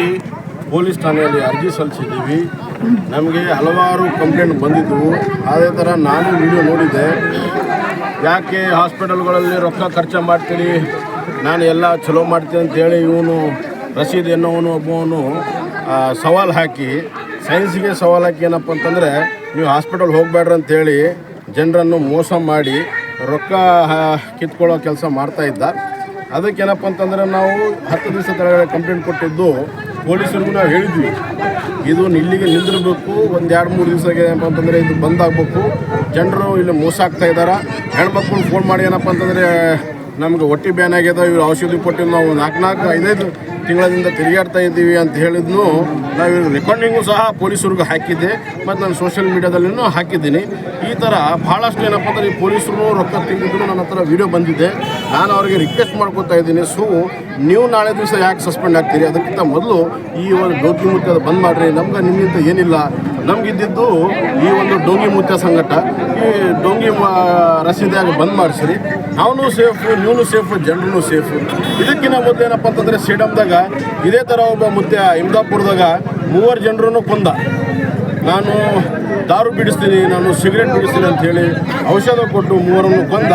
ಹೋಗಿ ಪೊಲೀಸ್ ಠಾಣೆಯಲ್ಲಿ ಅರ್ಜಿ ಸಲ್ಲಿಸಿದ್ದೀವಿ. ನಮಗೆ ಹಲವಾರು ಕಂಪ್ಲೇಂಟ್ ಬಂದಿದ್ದವು ಅದೇ ಥರ ನಾನು ವಿಡಿಯೋ ನೋಡಿದ್ದೆ. ಯಾಕೆ ಹಾಸ್ಪಿಟಲ್ಗಳಲ್ಲಿ ರೊಕ್ಕ ಖರ್ಚು ಮಾಡ್ತೀನಿ ನಾನು ಎಲ್ಲ ಚಲೋ ಮಾಡ್ತೀನಿ ಅಂತೇಳಿ ಇವನು ರಸೀದ್ ಎನ್ನುವನು, ಒಬ್ಬವನು ಸವಾಲು ಹಾಕಿ ಸೈನ್ಸ್ಗೆ ಸವಾಲು ಹಾಕಿ ಏನಪ್ಪ ಅಂತಂದರೆ, ನೀವು ಹಾಸ್ಪಿಟಲ್ ಹೋಗಬೇಡ್ರಿ ಅಂತೇಳಿ ಜನರನ್ನು ಮೋಸ ಮಾಡಿ ರೊಕ್ಕ ಕಿತ್ಕೊಳ್ಳೋ ಕೆಲಸ ಮಾಡ್ತಾಯಿದ್ದ ಅದಕ್ಕೇನಪ್ಪ ಅಂತಂದರೆ ನಾವು ಹತ್ತು ದಿವಸ ಕಂಪ್ಲೇಂಟ್ ಕೊಟ್ಟಿದ್ದು ಪೊಲೀಸರಿಗೂ ನಾವು ಹೇಳಿದ್ವಿ. ಇದು ಇಲ್ಲಿಗೆ ನಿಂದಿರಬೇಕು, ಒಂದು ಎರಡು ಮೂರು ದಿವಸಕ್ಕೆ ಏನಪ್ಪ ಅಂತಂದರೆ ಇದು ಬಂದಾಗಬೇಕು ಜನರು ಇಲ್ಲಿ ಮೋಸ ಆಗ್ತಾ ಇದ್ದಾರೆ ಹೆಣ್ಮಕ್ಳು ಫೋನ್ ಮಾಡಿ ಏನಪ್ಪ ಅಂತಂದರೆ, ನಮ್ಗೆ ಹೊಟ್ಟೆ ಬ್ಯಾನ್ ಆಗ್ಯದ, ಇವ್ರು ಔಷಧಿ ಕೊಟ್ಟಿದ್ದು ನಾವು ನಾಲ್ಕು ನಾಲ್ಕು ಐದೈದು ತಿಂಗಳಿಂದ ತಿರುಗಾಡ್ತಾ ಇದ್ದೀವಿ ಅಂತ ಹೇಳಿದ್ನು ನಾವು ರೆಕಾರ್ಡಿಂಗು ಸಹ ಪೊಲೀಸರಿಗೂ ಹಾಕಿದ್ದೆ, ಮತ್ತು ನಾನು ಸೋಷಿಯಲ್ ಮೀಡ್ಯಾದಲ್ಲೂ ಹಾಕಿದ್ದೀನಿ. ಈ ಥರ ಭಾಳಷ್ಟು ಏನಪ್ಪ ಅಂದರೆ ಈ ಪೊಲೀಸರು ರೊಕ್ಕ ತೆಗೆದಿದ್ರು ನನ್ನ ಹತ್ರ ವೀಡಿಯೋ ಬಂದಿದೆ. ನಾನು ಅವರಿಗೆ ರಿಕ್ವೆಸ್ಟ್ ಮಾಡ್ಕೊತಾ ಇದ್ದೀನಿ, ಸೊ ನೀವು ನಾಳೆ ದಿವಸ ಯಾಕೆ ಸಸ್ಪೆಂಡ್ ಆಗ್ತೀರಿ? ಅದಕ್ಕಿಂತ ಮೊದಲು ಈ ಒಂದು ಡೋಗಿ ಮುತ್ಯ ಬಂದ್ ಮಾಡಿರಿ. ನಮ್ಗೆ ನಿಮ್ಮಿಂದ ಏನಿಲ್ಲ. ನಮಗಿದ್ದಿದ್ದು ಈ ಒಂದು ಡೋಂಗಿ ಮುತ್ಯ ಸಂಘಟ. ಈ ಡೋಂಗಿ ರಸೀದಿಯಾಗಿ ಬಂದ್ ಮಾಡಿಸ್ರಿ. ಅವನು ಸೇಫು ನೀವು ಸೇಫು ಜನರು ಸೇಫು. ಇದಕ್ಕಿಂತ ಮೊದಲು ಏನಪ್ಪ ಅಂತಂದರೆ ಸೀಡಮ್ದಾಗ ಇದೇ ಥರ ಒಬ್ಬ ಮುತ್ಯ ಇಮ್ದಾಪುರದಾಗ ಮೂವರು ಜನರನ್ನು ಕೊಂದ. ನಾನು ದಾರು ಬಿಡಿಸ್ತೀನಿ, ನಾನು ಸಿಗರೇಟ್ ಬಿಡಿಸ್ತೀನಿ ಅಂತ ಹೇಳಿ ಔಷಧ ಕೊಟ್ಟು ಮೂವರನ್ನು ಕೊಂದ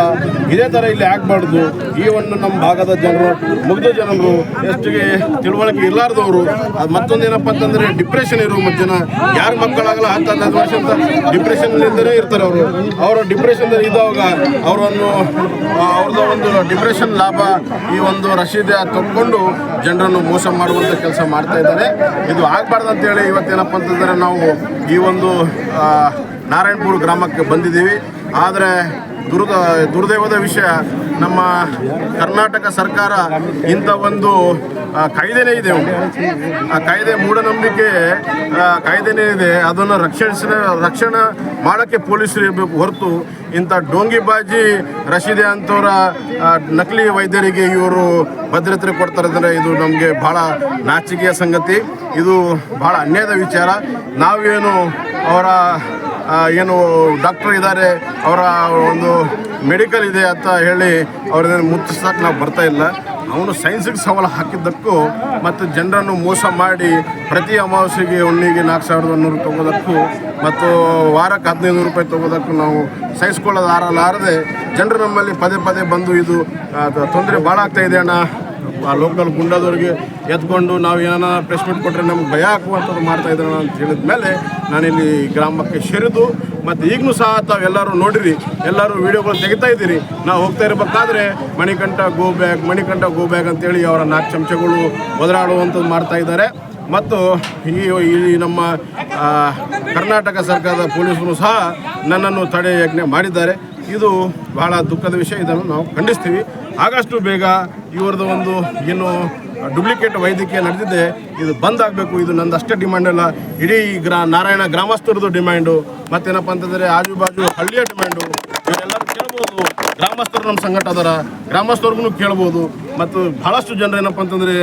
ಇದೇ ಥರ ಇಲ್ಲಿ ಆಗಬಾರ್ದು ಈ ಒಂದು ನಮ್ಮ ಭಾಗದ ಜನರು, ಮುಗ್ಧ ಜನರು, ಎಷ್ಟಿಗೆ ತಿಳುವಳಿಕೆ ಇರಲಾರ್ದವರು, ಅದು ಮತ್ತೊಂದೇನಪ್ಪ ಅಂತಂದರೆ ಡಿಪ್ರೆಷನ್ ಇರೋ ಜನ ಯಾರ ಮಕ್ಕಳಾಗಲ್ಲ ಹತ್ತು ಹದಿನೈದು ವರ್ಷ ಅಂತ ಡಿಪ್ರೆಷನ್ನಿಂದಲೇ ಇರ್ತಾರೆ ಅವರು. ಅವರು ಡಿಪ್ರೆಷನ್ ಇದ್ದಾಗ ಅವರನ್ನು ಅವ್ರದ್ದು ಒಂದು ಡಿಪ್ರೆಷನ್ ಲಾಭ ಈ ಒಂದು ರಶೀದಿ ತಗೊಂಡು ಜನರನ್ನು ಮೋಸ ಮಾಡುವಂಥ ಕೆಲಸ ಮಾಡ್ತಾ ಇದ್ದಾರೆ. ಇದು ಆಗಬಾರ್ದು ಅಂತೇಳಿ ಇವತ್ತೇನಪ್ಪ ಅಂತಂದರೆ ನಾವು ಈ ಒಂದು ನಾರಾಯಣಪುರ ಗ್ರಾಮಕ್ಕೆ ಬಂದಿದ್ದೀವಿ. ಆದರೆ ದುರ್ದ ದುರ್ದೈವದ ವಿಷಯ ನಮ್ಮ ಕರ್ನಾಟಕ ಸರ್ಕಾರ ಇಂಥ ಒಂದು ಕಾಯ್ದೆನೇ ಇದೆ. ಆ ಕಾಯ್ದೆ ಮೂಢನಂಬಿಕೆ ಕಾಯ್ದೆನೇ ಇದೆ. ಅದನ್ನು ರಕ್ಷಿಸ ರಕ್ಷಣೆ ಮಾಡೋಕ್ಕೆ ಪೊಲೀಸರು ಇರಬೇಕು ಹೊರತು ಇಂಥ ಡೋಂಗಿಬಾಜಿ ರಶೀದೆ ಅಂತವರ ನಕಲಿ ವೈದ್ಯರಿಗೆ ಇವರು ಭದ್ರತೆ ಕೊಡ್ತಾರೆ ಅಂದರೆ ಇದು ನಮಗೆ ಭಾಳ ನಾಚಿಕೆಯ ಸಂಗತಿ. ಇದು ಭಾಳ ಅನ್ಯಾಯದ ವಿಚಾರ. ನಾವೇನು ಅವರ ಏನು ಡಾಕ್ಟರ್ ಇದ್ದಾರೆ, ಅವರ ಒಂದು ಮೆಡಿಕಲ್ ಇದೆ ಅಂತ ಹೇಳಿ ಅವ್ರನ್ನ ಮುಚ್ಚಿಸೋಕೆ ನಾವು ಬರ್ತಾ ಇಲ್ಲ. ಅವನು ಸೈನ್ಸಿಗೆ ಸವಾಲು ಹಾಕಿದ್ದಕ್ಕೂ ಮತ್ತು ಜನರನ್ನು ಮೋಸ ಮಾಡಿ ಪ್ರತಿ ಅಮಾವಾಸ್ಯೆಗೆ ಹುಣ್ಣಿಗೆ ನಾಲ್ಕು ಸಾವಿರದ ಒಂದೂರು ತೊಗೋದಕ್ಕೂ ಮತ್ತು ವಾರಕ್ಕೆ ಹದಿನೈದು ರೂಪಾಯಿ ತೊಗೋದಕ್ಕೂ ನಾವು ಸಹಿಸ್ಕೊಳ್ಳೋದಾರಲಾರದೆ ಜನರು ನಮ್ಮಲ್ಲಿ ಪದೇ ಪದೇ ಬಂದು ಇದು ತೊಂದರೆ ಭಾಳ ಆಗ್ತಾಯಿದೆ ಅಣ್ಣ. ಆ ಲೋಕಲ್ ಗುಂಡದವ್ರಿಗೆ ಎತ್ಕೊಂಡು ನಾವು ಏನಾರ ಪ್ರೆಸ್ಮೆಂಟ್ ಕೊಟ್ಟರೆ ನಮ್ಗೆ ಭಯ ಹಾಕುವಂಥದ್ದು ಮಾಡ್ತಾ ಇದ್ದಾರೆ ಅಂತ ಹೇಳಿದ ಮೇಲೆ ನಾನಿಲ್ಲಿ ಗ್ರಾಮಕ್ಕೆ ಸೇರಿದು ಮತ್ತು ಈಗಲೂ ಸಹ ತಾವೆಲ್ಲರೂ ನೋಡಿರಿ, ಎಲ್ಲರೂ ವಿಡಿಯೋಗಳು ತೆಗಿತಾ ಇದ್ದೀರಿ. ನಾವು ಹೋಗ್ತಾ ಇರಬೇಕಾದ್ರೆ Manikanta go bag Manikanta go bag ಅಂತೇಳಿ ಅವರ ನಾಲ್ಕು ಚಮಚಗಳು ಒದರಾಡುವಂಥದ್ದು ಮಾಡ್ತಾ ಇದ್ದಾರೆ ಮತ್ತು ಈ ಈ ನಮ್ಮ ಕರ್ನಾಟಕ ಸರ್ಕಾರದ ಪೊಲೀಸರು ಸಹ ನನ್ನನ್ನು ತಡೆ ಯಜ್ಞೆ ಮಾಡಿದ್ದಾರೆ. ಇದು ಬಹಳ ದುಃಖದ ವಿಷಯ, ಇದನ್ನು ನಾವು ಖಂಡಿಸ್ತೀವಿ. ಆದಷ್ಟು ಬೇಗ ಇವರದ್ದು ಒಂದು ಏನು ಡುಪ್ಲಿಕೇಟ್ ವೈದ್ಯಕೀಯ ನಡೆದಿದೆ, ಇದು ಬಂದ್ ಆಗಬೇಕು. ಇದು ನಂದು ಅಷ್ಟೇ ಡಿಮ್ಯಾಂಡ್ ಅಲ್ಲ. ಇಡೀ ಗ್ರಾ, ನಾರಾಯಣ ಗ್ರಾಮಸ್ಥರದ್ದು ಡಿಮ್ಯಾಂಡು ಮತ್ತೇನಪ್ಪ ಅಂತಂದರೆ ಆಜು ಬಾಜು ಹಳ್ಳಿಯ ಡಿಮ್ಯಾಂಡು ಇವರೆಲ್ಲರೂ ಕೇಳ್ಬೋದು. ಗ್ರಾಮಸ್ಥರು ನಮ್ಮ ಸಂಘಟ ಅದರ ಗ್ರಾಮಸ್ಥರಿಗೂ ಕೇಳ್ಬೋದು. ಮತ್ತು ಭಾಳಷ್ಟು ಜನರು ಏನಪ್ಪ ಅಂತಂದರೆ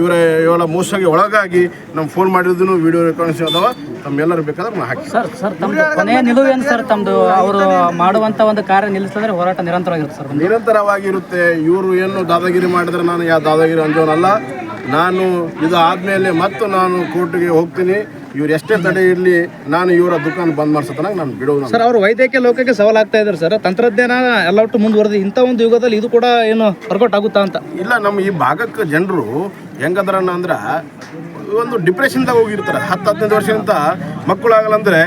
ಇವರ ಇವಳ ಮೋಸಗೆ ಒಳಗಾಗಿ ನಮ್ಮ ಫೋನ್ ಮಾಡಿದ್ದು ವಿಡಿಯೋ ರೆಕಾರ್ಡಿಂಗ್ಸ್ ಅದಾವ ತಮ್ಮೆಲ್ಲರೂ ಬೇಕಾದ್ರೆ ನಾವು ಹಾಕಿ. ಸರ್ ಸರ್ ತಮ್ಮದು ಕೊನೆಯ ನಿಲುವು ಏನು ಸರ್ ತಮ್ಮದು ಅವರು ಮಾಡುವಂಥ ಒಂದು ಕಾರ್ಯ ನಿಲ್ಲಿಸಿದ್ರೆ ಹೋರಾಟ ನಿರಂತರವಾಗಿರುತ್ತೆ ಸರ್ ನಿರಂತರವಾಗಿರುತ್ತೆ. ಇವರು ಏನು ದಾದಾಗಿರಿ ಮಾಡಿದ್ರೆ ನಾನು ಯಾವ ದಾದಾಗಿರಿ ಅಂಜೋನಲ್ಲ. ನಾನು ಇದು ಆದಮೇಲೆ ಮತ್ತು ನಾನು ಕೋರ್ಟ್ಗೆ ಹೋಗ್ತೀನಿ. ಇವ್ರು ಎಷ್ಟೇ ತಡೆ ಇರಲಿ ನಾನು ಇವರ ದುಕಾನ್ ಬಂದ್ ಮಾಡ್ಸತನಾಗ ನಾನು ಬಿಡೋದು ಸರ್ ಅವರು ವೈದ್ಯಕೀಯ ಲೋಕಕ್ಕೆ ಸವಾಲಾಗ್ತಾ ಇದ್ದಾರೆ ಸರ್. ತಂತ್ರಜ್ಞಾನ ಎಲ್ಲ ಒಟ್ಟು ಮುಂದುವರೆದು ಇಂಥ ಒಂದು ಯುಗದಲ್ಲಿ ಇದು ಕೂಡ ಏನು ವರ್ಕೌಟ್ ಆಗುತ್ತಾ ಅಂತ? ಇಲ್ಲ ನಮ್ಮ ಈ ಭಾಗಕ್ಕೆ ಜನರು ಹೆಂಗದ್ರನ್ನ ಅಂದ್ರೆ ಒಂದು ಡಿಪ್ರೆಷನ್ದಾಗ ಹೋಗಿರ್ತಾರೆ. ಹತ್ತು ಹದಿನೈದು ವರ್ಷದಿಂದ ಮಕ್ಕಳಾಗಲ್ಲ ಅಂದರೆ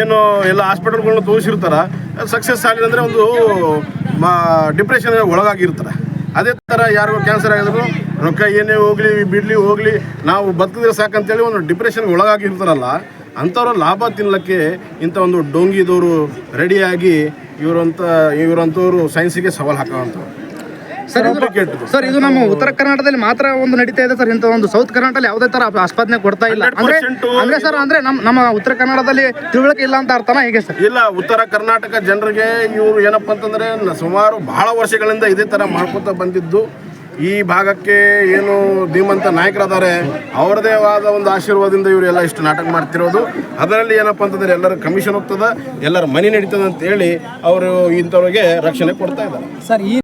ಏನು ಎಲ್ಲ ಹಾಸ್ಪಿಟಲ್ಗಳನ್ನ ತೋರಿಸಿರ್ತಾರೆ. ಸಕ್ಸಸ್ ಆಗಿಲ್ಲ ಅಂದರೆ ಒಂದು ಡಿಪ್ರೆಷನ್ ಒಳಗಾಗಿರ್ತಾರೆ. ಅದೇ ಥರ ಯಾರಿಗೂ ಕ್ಯಾನ್ಸರ್ ಆಗಿದ್ರು ರೊಕ್ಕ ಏನೇ ಹೋಗಲಿ ಬಿಡಲಿ ಹೋಗಲಿ ನಾವು ಬದುಕಿದ್ರೆ ಸಾಕಂತೇಳಿ ಒಂದು ಡಿಪ್ರೆಷನ್ಗೆ ಒಳಗಾಗಿರ್ತಾರಲ್ಲ ಅಂಥವ್ರ ಲಾಭ ತಿನ್ನಲಿಕ್ಕೆ ಇಂಥ ಒಂದು ಡೋಂಗಿದವರು ರೆಡಿಯಾಗಿ ಇವರಂತ ಇವರಂಥವ್ರು ಸೈನ್ಸಿಗೆ ಸವಾಲು ಹಾಕೋವಂಥವ್ರು. ಸರ್ ಸರ್ ಇದು ನಮ್ಮ ಉತ್ತರ ಕರ್ನಾಟಕದಲ್ಲಿ ಮಾತ್ರ ಒಂದು ನಡೀತಾ ಇದೆ ಸರ್ ಇಂಥ ಒಂದು ಸೌತ್ ಕರ್ನಾಟಕದಲ್ಲಿ ಯಾವುದೇ ತರ ಆಸ್ಪಾದನೆ ಕೊಡ್ತಾ ಇಲ್ಲ. ಅಂದ್ರೆ ಅಂದ್ರೆ ಸರ್ ಅಂದ್ರೆ ನಮ್ಮ ನಮ್ಮ ಉತ್ತರ ಕನ್ನಡದಲ್ಲಿ ತಿಳುವಳಿಕೆ ಇಲ್ಲ ಅಂತ ಅರ್ಥನ ಹೇಗೆ ಸರ್? ಇಲ್ಲ ಉತ್ತರ ಕರ್ನಾಟಕ ಜನರಿಗೆ ಇವರು ಏನಪ್ಪ ಅಂತಂದ್ರೆ ಸುಮಾರು ಬಹಳ ವರ್ಷಗಳಿಂದ ಇದೇ ತರ ಮಾಡ್ಕೊತಾ ಬಂದಿದ್ದು. ಈ ಭಾಗಕ್ಕೆ ಏನು ಧೀಮಂತ ನಾಯಕರಾದ್ದಾರೆ ಅವರದೇ ಆದ ಒಂದು ಆಶೀರ್ವಾದದಿಂದ ಇವರೆಲ್ಲ ಇಷ್ಟು ನಾಟಕ ಮಾಡ್ತಿರೋದು. ಅದರಲ್ಲಿ ಏನಪ್ಪ ಅಂತಂದ್ರೆ ಎಲ್ಲರ ಕಮಿಷನ್ ಹೋಗ್ತದೆ, ಎಲ್ಲರ ಮನಿ ನಡೀತದೆ ಅಂತ ಹೇಳಿ ಅವರು ಇಂಥವ್ರಿಗೆ ರಕ್ಷಣೆ ಕೊಡ್ತಾ ಇದ್ದಾರೆ. ಸರ್, ಈ